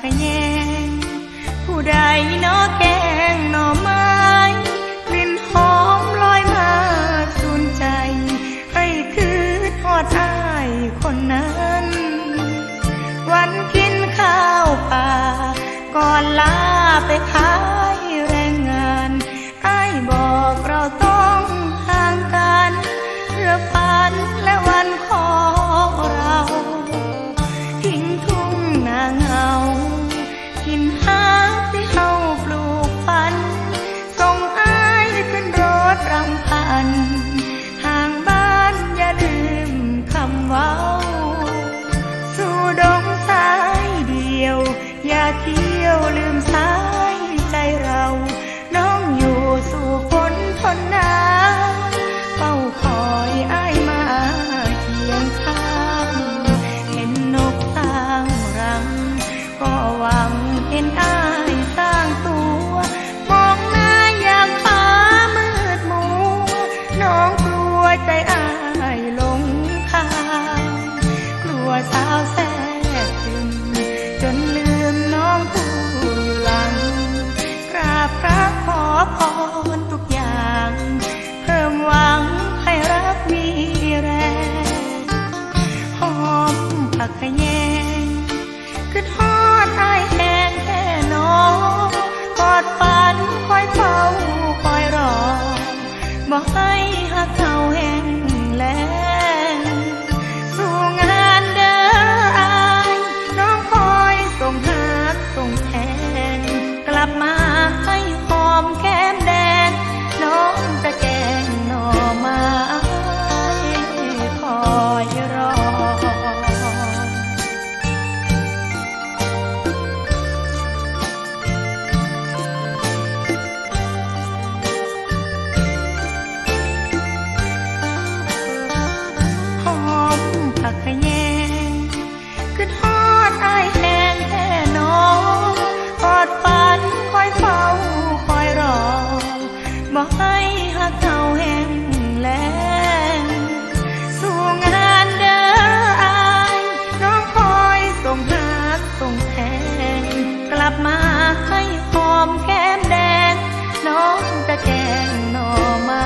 ขยง ผู้ใดนอแกงหน่อไม้กลิ่นหอมลอยมาสูนใจ ให้คือทอดอายคนนั้น วันกินข้าวป่า ก่อนลาไปค้าาวแท้ถึงจนลืมน้องผู้อยู่หลัง กราบพระขอพรทุกอย่าง เพิ่มหวังให้รักมีแรงหอมผักแยงคือามาให้หอมแก้มแดง น้องจะแกงหน่อไม้